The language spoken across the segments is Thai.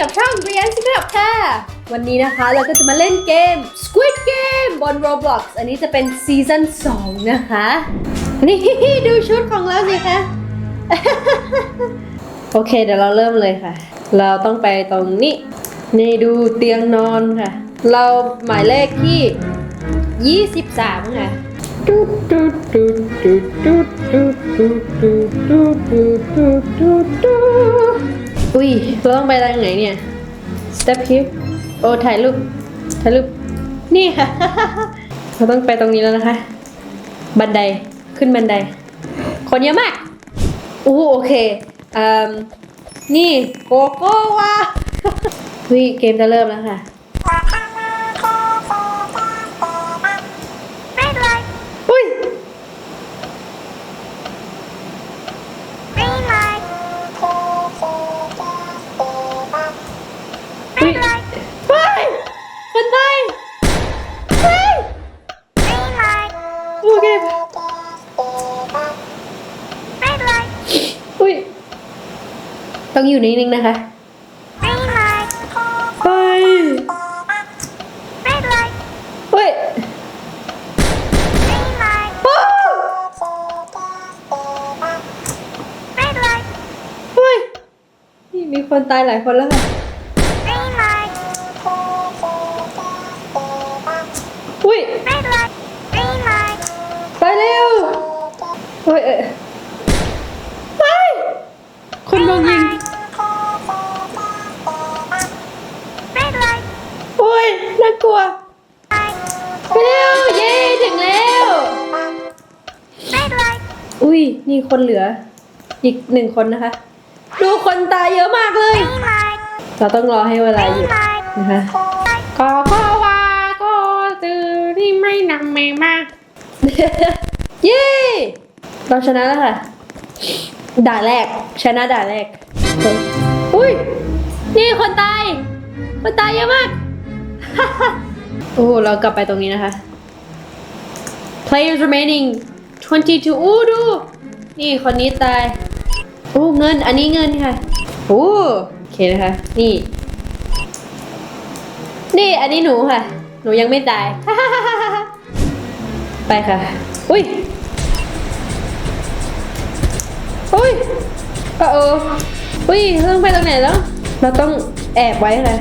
กับช่อง Brian Secret ค่ะ วันนี้นะคะเราก็จะมาเล่นเกม Squid Game บน Roblox อันนี้จะเป็นซีซั่น2 นะคะ นี่ดูชุดของเราสิคะ โอเคเดี๋ยวเราเริ่มเลยค่ะ เราต้องไปตรงนี้ นี่ดูเตียงนอนค่ะ เราหมายเลขที่ 23 ค่ะดูดูดูดูดูดูดูดูดูดูดู อุ้ย เราต้องไปทางไหนเนี่ย step here โอ้ ถ่ายรูป ถ่ายรูป นี่ค่ะ เราต้องไปตรงนี้แล้วนะคะ บันได ขึ้นบันได คนเยอะมากอู้โอเคอืมนี่ โกโก้ว่าวิเกมจะเริ่มแล้วค่ะ เก็บไม่เลอุ้ยต้องอยู่นิ่งๆนะคะไม่เลยไปไม่เลยอุ้ยมีคนตายหลายคนแล้วค่ะอุ้ย เฮ้ยเอ้ยไปคนโดนยิง red light, โอ้ยน่ากลัวเร็วเย้ถึงแล้ว red light, อุ้ยนี่คนเหลือ อีกหนึ่งคนนะคะ ดูคนตายเยอะมากเลย เราต้องรอให้เวลาหยุ green ดนะคะก็ก็ว่าก็จือที่ไม่นำแมงมาเย้ เราชนะแล้วค่ะ ด่าแรก ชนะด่าแรก อุ้ย นี่คนตาย คนตายเยอะมาก โอ้ เรากลับไปตรงนี้นะคะ players remaining 22อู้ดู นี่คนนี้ตายโอ้เงิน อันนี้เงินค่ะโอ้โอเคนะคะ นี่ นี่อันนี้หนูค่ะ หนูยังไม่ตาย ไปค่ะ อุ้ย อุ้ยเออเอออุ้ยเราต้องไปตรงไหนแล้ว เราต้องแอบไว้ค่ะ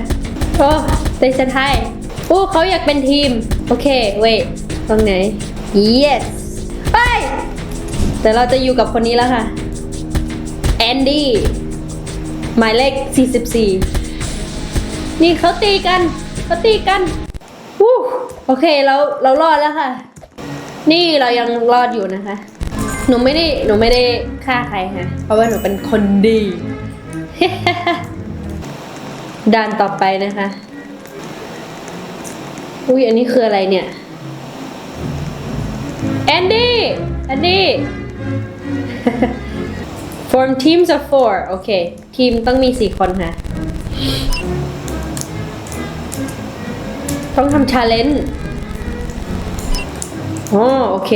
โอ้เตชันไทยโอ้เขาอยากเป็นทีม โอเค เวทตรงไหน yes ไปแต่เราจะอยู่กับคนนี้แล้วค่ะ แอนดี้ หมายเลข 44 นี่เขาตีกันเขาตีกันวู้โอเค เราเรารอดแล้วค่ะ นี่เรายังรอดอยู่นะคะ หนูไม่ได้หนูไม่ได้ฆ่าใครค่ะ เพราะว่าหนูเป็นคนดี ด่านต่อไปนะคะ อุ้ยอันนี้คืออะไรเนี่ย แอนดี้ แอนดี้ form teams of four โอเค ทีมต้องมีสี่คนค่ะ ต้องทำชาเลนจ์อ๋อโอเค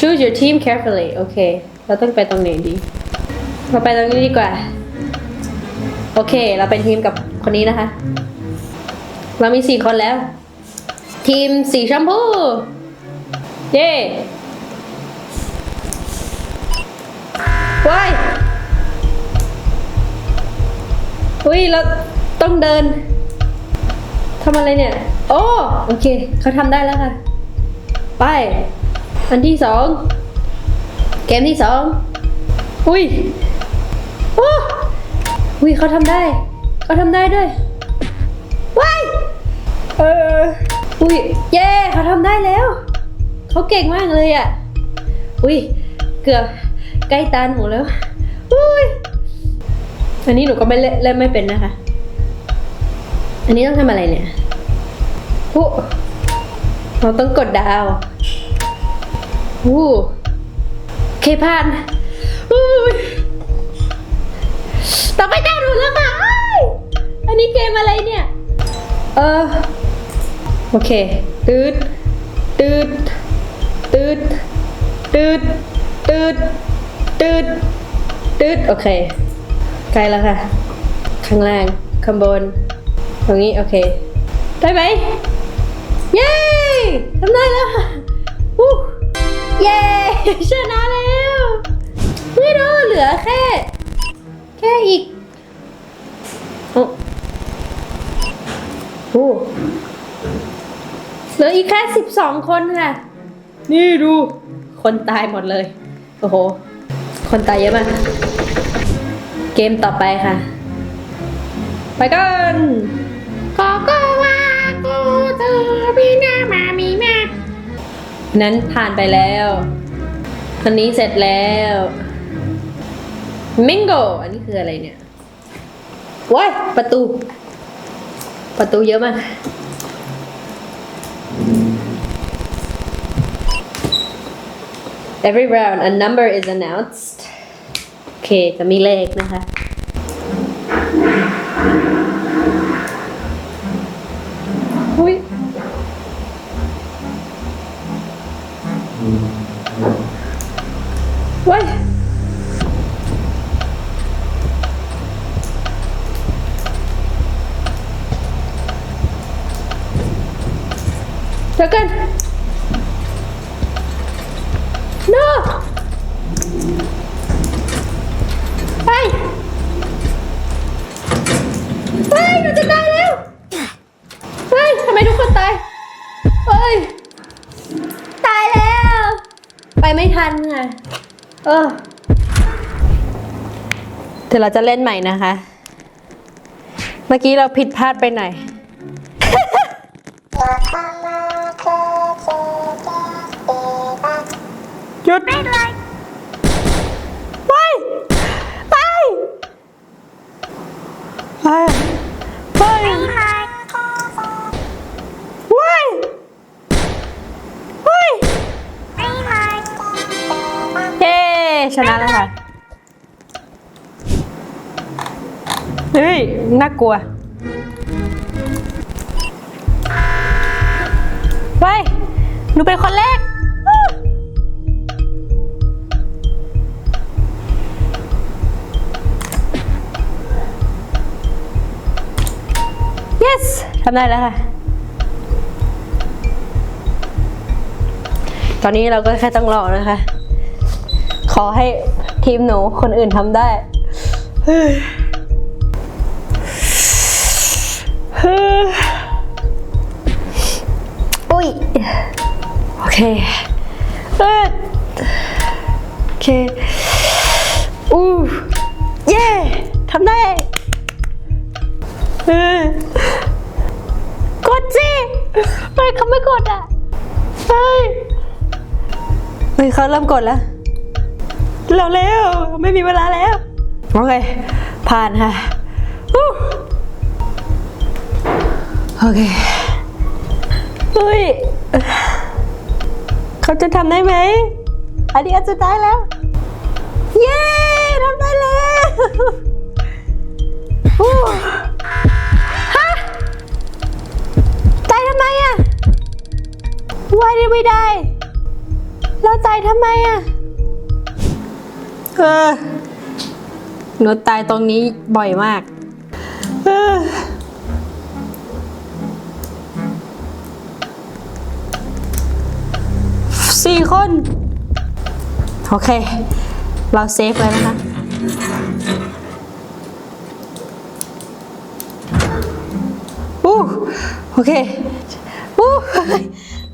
choose your team carefully โอเค เราต้องไปตรงไหนดี เราไปตรงนี้ดีกว่า โอเค เราเป็นทีมกับคนนี้นะคะ เรามีสี่คนแล้ว ทีมสีชมพู เย้ว้ายอุ้ยเราต้องเดินทำอะไรเนี่ย โอ้ โอเค เขาทำได้แล้วค่ะ ไป อันที่สองเกมที่สองอุ้ยโอ้อุ้ยเขาทำได้ เขาทำได้ด้วยว้ายเอออุ้ยเย้เขาทำได้แล้ว เขาเก่งมากเลยอะอุ้ยเกือบใกล้ตาหนูแล้วอุ้ยอันนี้หนูก็ไม่เล่นไม่เป็นนะคะ อันนี้ต้องทำอะไรเนี่ยโอ้เราต้องกดดาว โอ้เคผ่านต่อไปตาหนูแล้วค่ะอันนี้เกมอะไรเนี่ย เออ โอเค ตืดตืดตืดตืดตืดตืดตืดโอเคใกล้แล้วค่ะ ข้างล่าง ข้างบน ตรงนี้ โอเค ได้ไหม เย้ทำได้แล้วค่ะ เย้ชนะแล้วไม่รู้เหลือแค่ แค่อีกโอ้โอ้เหลืออีกแค่สิบสองคนค่ะ นี่ดู คนตายหมดเลย โอ้โห คนตายเยอะมาก เกมต่อไปค่ะ ไปกันขอก็ว่ นั้นผ่านไปแล้วอันนี้เสร็จแล้วมิงโกอันนี้คืออะไรเนี่ยว้ายประตู ประตูเยอะมาก Every round a number is announced โอเค จะมีเลขนะคะ ว้ายเดี๋ยวกัน no ไปไปหนูจะตายแล้วเฮ้ยทำไมทุกคนตายเฮ้ย ตายแล้ว ไปไม่ทันค่ะเออเดี๋ยวเราจะเล่นใหม่นะคะ เมื่อกี้เราผิดพลาดไปหน่อย หยุด ไม่ไป ชนะแล้วค่ะ เฮ้ย น่ากลัว ไป หนูเป็นคนแรกอ้าว yes ทำได้แล้วค่ะ ตอนนี้เราก็แค่ต้องรอนะคะ อให้ทีมหนูคนอื่นทำได้เฮ้ยเฮ้ยอุ้ย โอเคเอ้ยโอเค อู้ เย่ทำได้เฮ้ยกดสิเฮ้ยเขาไม่กดอะ เฮ้ยเฮ้ยเขาเริ่มกดแล้ว เราเร็วไม่มีเวลาแล้วโอเคผ่านค่ะโอเคเฮ้ยเขาจะทำได้ไหมอันนี้อันสุดท้ายแล้ว เย้ทำได้แล้วฮู้ฮะตายทำไมอะ Why did we die เราตายทำไมอะ เออหนูตายตรงนี้บ่อยมากเออสี่คน โอเค เราเซฟเลยนะคะอู้โอเคอู้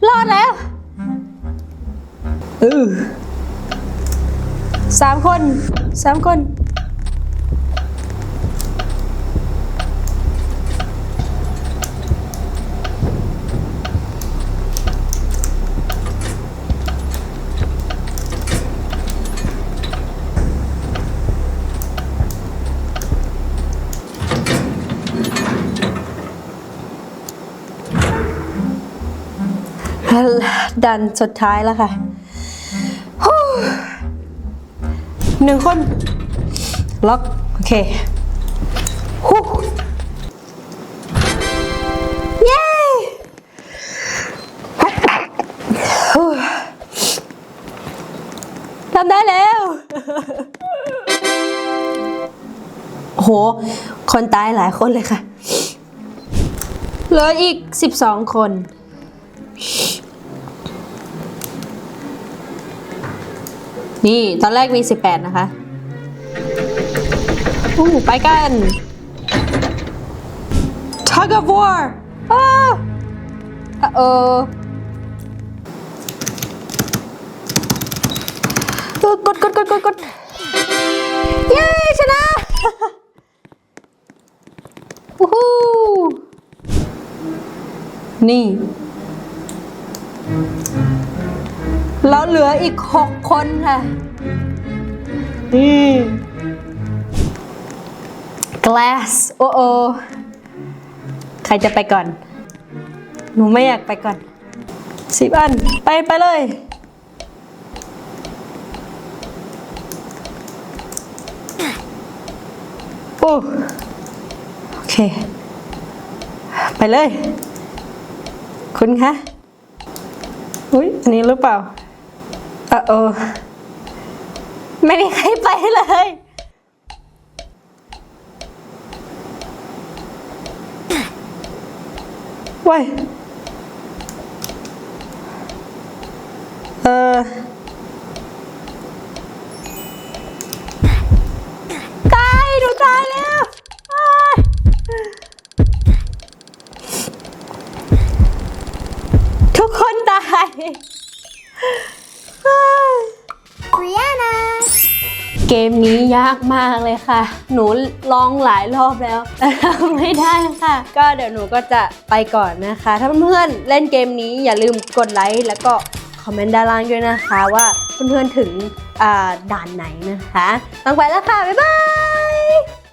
รอดแล้วเออ สามคนสามคน ดันสุดท้ายแล้วค่ะ หนึ่งคน ล็อก โอเคฮู้เย้ทำได้แล้วโอ้โหคนตายหลายคนเลยค่ะ เหลืออีก 12 คน นี่ตอนแรกมี18นะคะอู้ไปกัน tug of war อ้าอะเออ กดกดกดกดกดเย้ชนะวู้ฮู้นี่ แล้วเหลืออีกหกคนค่ะนี่ glass โอ้โอใครจะไปก่อน หนูไม่อยากไปก่อนสิบอัน ไปไปเลย โอ้โอเค ไปเลย คุณคะ อุ้ยอันนี้หรือเปล่า เออเออ ไม่มีใครไปเลย ว้ายเออตายหนูตายแล้วอ้ายทุกคนตาย ริยานาเกมนี้ยากมากเลยค่ะ หนูลองหลายรอบแล้วแต่ทำไม่ได้ค่ะ ก็เดี๋ยวหนูก็จะไปก่อนนะคะ ถ้าเพื่อนๆเล่นเกมนี้อย่าลืมกดไลค์แล้วก็คอมเมนต์ด้านล่างด้วยนะคะว่าเพื่อนๆถึงด่านไหนนะคะ ต้องไปแล้วค่ะ บ๊ายบาย